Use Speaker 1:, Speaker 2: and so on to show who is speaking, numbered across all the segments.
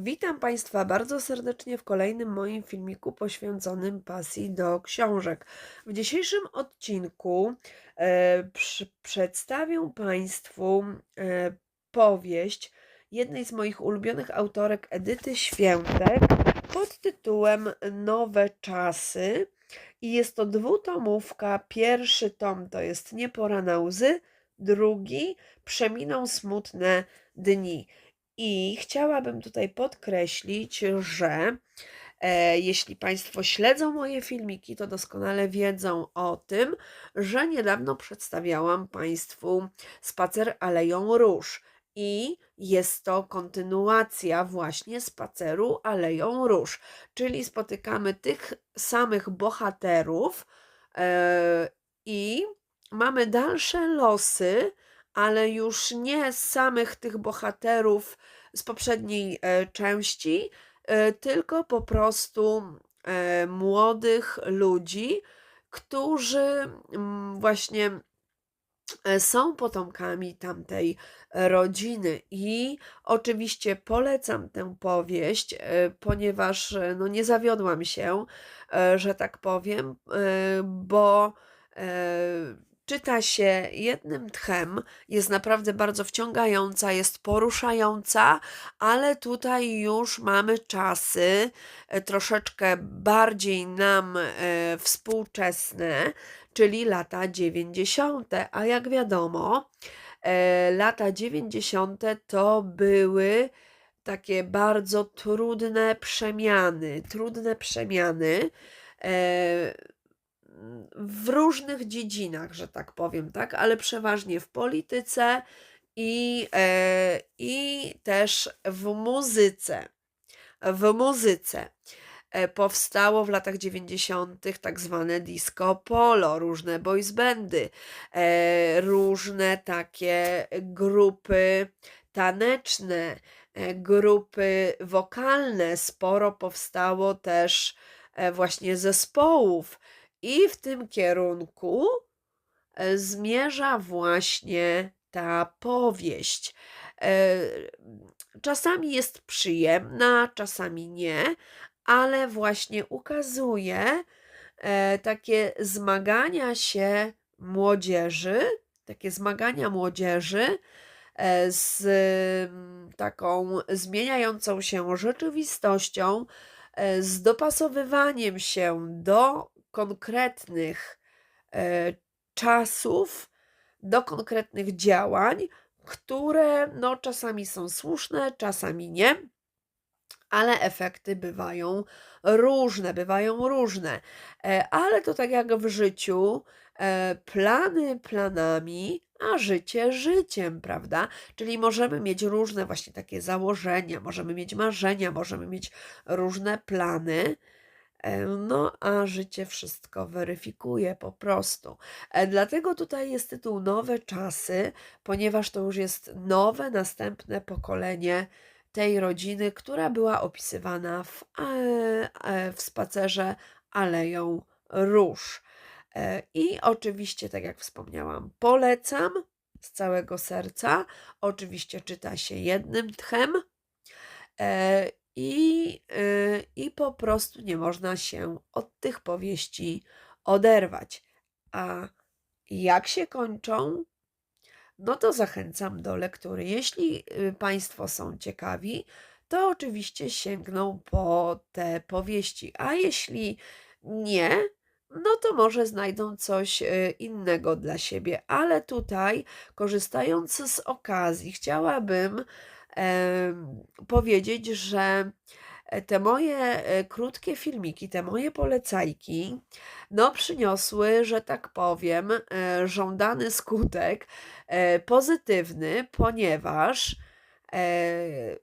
Speaker 1: Witam Państwa bardzo serdecznie w kolejnym moim filmiku poświęconym pasji do książek. W dzisiejszym odcinku e, przedstawię Państwu e, powieść jednej z moich ulubionych autorek Edyty Świętek pod tytułem Nowe czasy. I jest to dwutomówka. Pierwszy tom to jest Nie pora na łzy, drugi Przeminą smutne dni. I chciałabym tutaj podkreślić, że e, jeśli Państwo śledzą moje filmiki, to doskonale wiedzą o tym, że niedawno przedstawiałam Państwu spacer Aleją Róż. I jest to kontynuacja właśnie spaceru Aleją Róż, czyli spotykamy tych samych bohaterów e, i mamy dalsze losy ale już nie z samych tych bohaterów z poprzedniej e, części, e, tylko po prostu e, młodych ludzi, którzy mm, właśnie są potomkami tamtej rodziny. I oczywiście polecam tę powieść, ponieważ no, nie zawiodłam się, że tak powiem, bo czyta się jednym tchem, jest naprawdę bardzo wciągająca, jest poruszająca, ale tutaj już mamy czasy e, troszeczkę bardziej nam e, współczesne, czyli lata 90. A jak wiadomo, e, lata 90. to były takie bardzo trudne przemiany, trudne przemiany w różnych dziedzinach, że tak powiem, tak, ale przeważnie w polityce i, e, i też w muzyce. W muzyce e, powstało w latach 90. tak zwane disco polo, różne boys bandy, e, różne takie grupy taneczne, grupy wokalne. Sporo powstało też właśnie zespołów i w tym kierunku e, zmierza właśnie ta powieść. E, czasami jest przyjemna, czasami nie, ale właśnie ukazuje e, takie zmagania się młodzieży, takie zmagania młodzieży z taką zmieniającą się rzeczywistością, z dopasowywaniem się do konkretnych e, czasów, do konkretnych działań, które no, czasami są słuszne, czasami nie, ale efekty bywają różne, bywają różne. E, ale to tak jak w życiu, e, plany planami, a życie życiem, prawda? Czyli możemy mieć różne właśnie takie założenia, możemy mieć marzenia, możemy mieć różne plany no, a życie wszystko weryfikuje po prostu. E, dlatego tutaj jest tytuł Nowe czasy, ponieważ to już jest nowe, następne pokolenie tej rodziny, która była opisywana w, e, w spacerze Aleją Róż. I oczywiście, tak jak wspomniałam, polecam z całego serca. Oczywiście czyta się jednym tchem i, yy, i po prostu nie można się od tych powieści oderwać. A jak się kończą? No to zachęcam do lektury. Jeśli y, Państwo są ciekawi, to oczywiście sięgną po te powieści, a jeśli nie, no to może znajdą coś y, innego dla siebie. Ale tutaj, korzystając z okazji, chciałabym powiedzieć, że e, te moje e, krótkie filmiki, te moje polecajki, no przyniosły, że tak powiem, e, żądany skutek pozytywny, ponieważ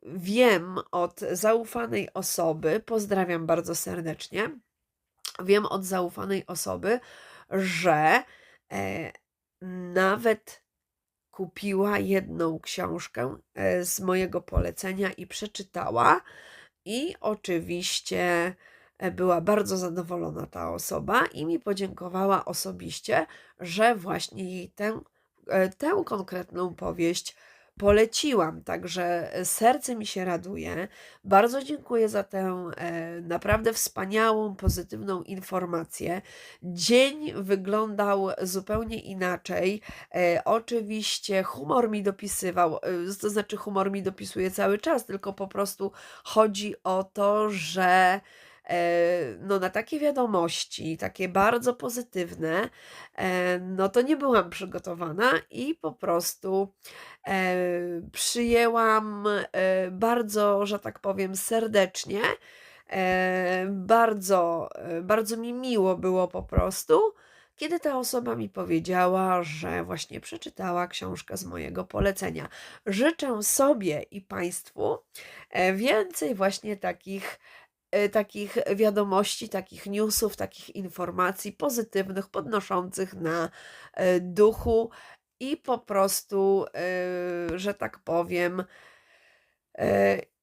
Speaker 1: wiem od zaufanej osoby, pozdrawiam bardzo serdecznie, wiem od zaufanej osoby, że nawet kupiła jedną książkę e, z mojego polecenia i przeczytała. I oczywiście e, była bardzo zadowolona ta osoba i mi podziękowała osobiście, że właśnie jej tę, e, tę konkretną powieść poleciłam. Także serce mi się raduje. Bardzo dziękuję za tę e, naprawdę wspaniałą, pozytywną informację. Dzień wyglądał zupełnie inaczej. E, oczywiście humor mi dopisywał, e, to znaczy humor mi dopisuje cały czas, tylko po prostu chodzi o to, że e, no na takie wiadomości, takie bardzo pozytywne, e, no to nie byłam przygotowana i po prostu e, przyjęłam e, bardzo, że tak powiem, serdecznie. E, bardzo, e, bardzo mi miło było po prostu, kiedy ta osoba mi powiedziała, że właśnie przeczytała książkę z mojego polecenia. Życzę sobie i Państwu e, więcej właśnie takich e, takich wiadomości, takich newsów, takich informacji pozytywnych, podnoszących na e, duchu i po prostu, e, że tak powiem,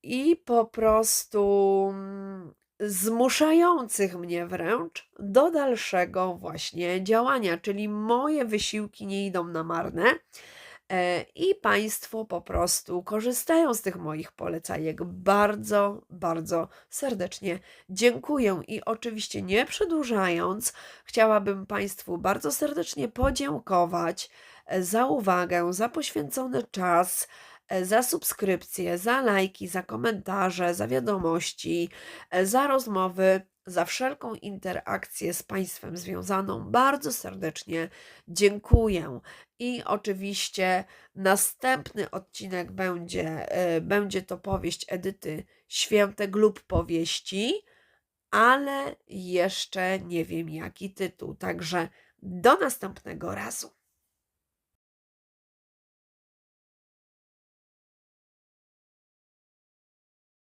Speaker 1: i po prostu mm, zmuszających mnie wręcz do dalszego właśnie działania, czyli moje wysiłki nie idą na marne. E, I Państwo po prostu korzystają z tych moich polecajek. Bardzo, bardzo serdecznie dziękuję. I oczywiście nie przedłużając, chciałabym Państwu bardzo serdecznie podziękować e, za uwagę, za poświęcony czas, e, za subskrypcje, za lajki, za komentarze, za wiadomości, za rozmowy, za wszelką interakcję z Państwem związaną. Bardzo serdecznie dziękuję. I oczywiście następny odcinek będzie, e, będzie to powieść Edyty Świętek lub powieści, ale jeszcze nie wiem jaki tytuł. Także do następnego razu.